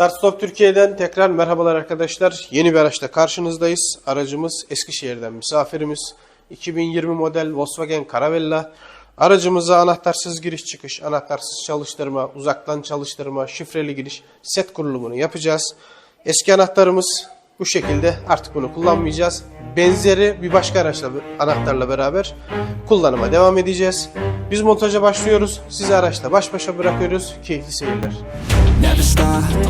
Start Stop Türkiye'den tekrar merhabalar arkadaşlar. Yeni bir araçla karşınızdayız. Aracımız Eskişehir'den misafirimiz. 2020 model Volkswagen Caravella. Aracımıza anahtarsız giriş çıkış, anahtarsız çalıştırma, uzaktan çalıştırma, şifreli giriş, set kurulumunu yapacağız. Eski anahtarımız bu şekilde artık bunu kullanmayacağız. Benzeri bir başka araçla anahtarla beraber kullanıma devam edeceğiz. Biz montaja başlıyoruz. Sizi araçla baş başa bırakıyoruz. Keyifli seyirler. Never stop,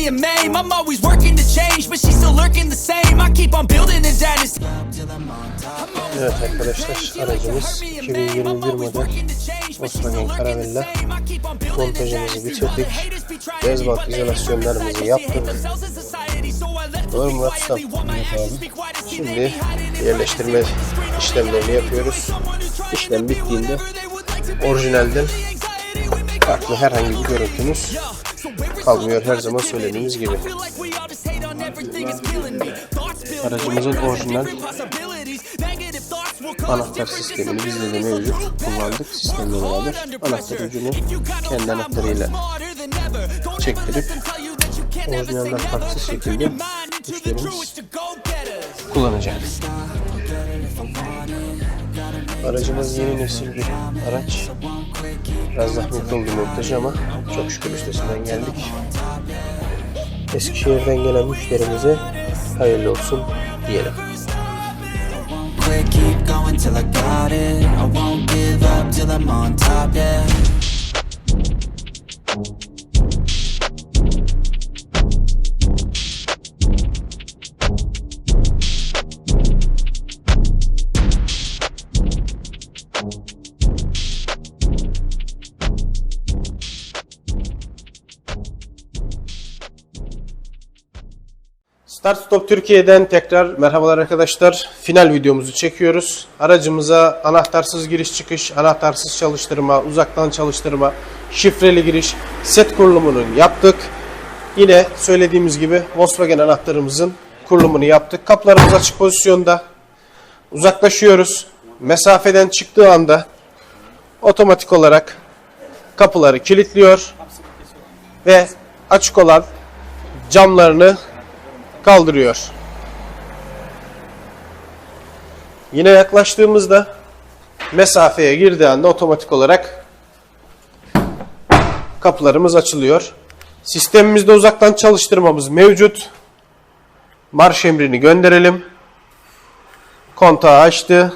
Me and maim. I'm always working to change, but she's still lurking the same. I keep on building a dynasty. Evet arkadaşlar aracımız 2021 model Volkswagen Caravella montajımızı bitirdik. Bez bant izolasyonlarımızı yaptık. Doğru mu Murat Usta? Şimdi yerleştirme işlemlerini yapıyoruz. İşlem bittiğinde orijinalden farklı herhangi bir görüntümüz kalmıyor her zaman söylediğimiz gibi. Aracımızın orijinal anahtar sistemini bizde de mevcut kullandık sistemle beraber anahtar ucunu kendi anahtarıyla çektirip orijinalden farksız şekilde müşterimiz kullanacak. Aracımız yeni nesil bir araç. Biraz zahmetli oldu montajı ama çok şükür üstesinden geldik. Eskişehir'den gelen müşterimize hayırlı olsun diyelim. keep going Start Stop Türkiye'den tekrar merhabalar arkadaşlar. Final videomuzu çekiyoruz. Aracımıza anahtarsız giriş çıkış, anahtarsız çalıştırma, uzaktan çalıştırma, şifreli giriş, set kurulumunu yaptık. Yine söylediğimiz gibi Volkswagen anahtarımızın kurulumunu yaptık. Kapılarımız açık pozisyonda. Uzaklaşıyoruz. Mesafeden çıktığı anda otomatik olarak kapıları kilitliyor ve açık olan camlarını kaldırıyor. Yine yaklaştığımızda mesafeye girdiği anda otomatik olarak kapılarımız açılıyor. Sistemimizde uzaktan çalıştırmamız mevcut. Marş emrini gönderelim. Kontağı açtı.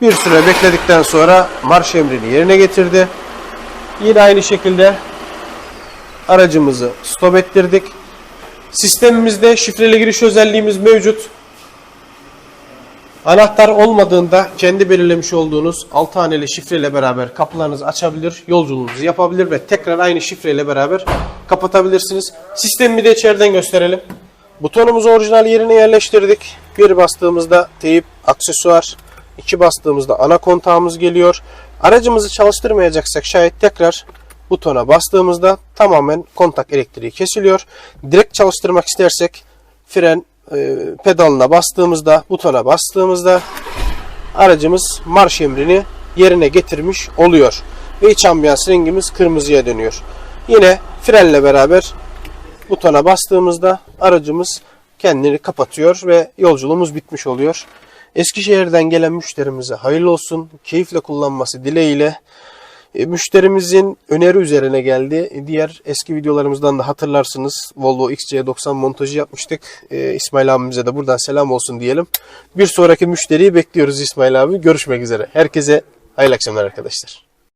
Bir süre bekledikten sonra marş emrini yerine getirdi. Yine aynı şekilde aracımızı stop ettirdik. Sistemimizde şifreli giriş özelliğimiz mevcut. Anahtar olmadığında kendi belirlemiş olduğunuz 6 haneli şifreyle beraber kapılarınızı açabilir, yolculuğunuzu yapabilir ve tekrar aynı şifreyle beraber kapatabilirsiniz. Sistemi de içeriden gösterelim. Butonumuzu orijinal yerine yerleştirdik. Bir bastığımızda teyip, aksesuar, iki bastığımızda ana kontağımız geliyor. Aracımızı çalıştırmayacaksak şayet tekrar butona bastığımızda tamamen kontak elektriği kesiliyor. Direkt çalıştırmak istersek fren e, pedalına bastığımızda, butona bastığımızda aracımız marş emrini yerine getirmiş oluyor. Ve iç ambiyans rengimiz kırmızıya dönüyor. Yine frenle beraber butona bastığımızda aracımız kendini kapatıyor ve yolculuğumuz bitmiş oluyor. Eskişehir'den gelen müşterimize hayırlı olsun, keyifle kullanması dileğiyle. E, Müşterimizin öneri üzerine geldi. E, Diğer eski videolarımızdan da hatırlarsınız. Volvo XC90 montajı yapmıştık. E, İsmail abimize de buradan selam olsun diyelim. Bir sonraki müşteriyi bekliyoruz İsmail abi. Görüşmek üzere. Herkese hayırlı akşamlar arkadaşlar.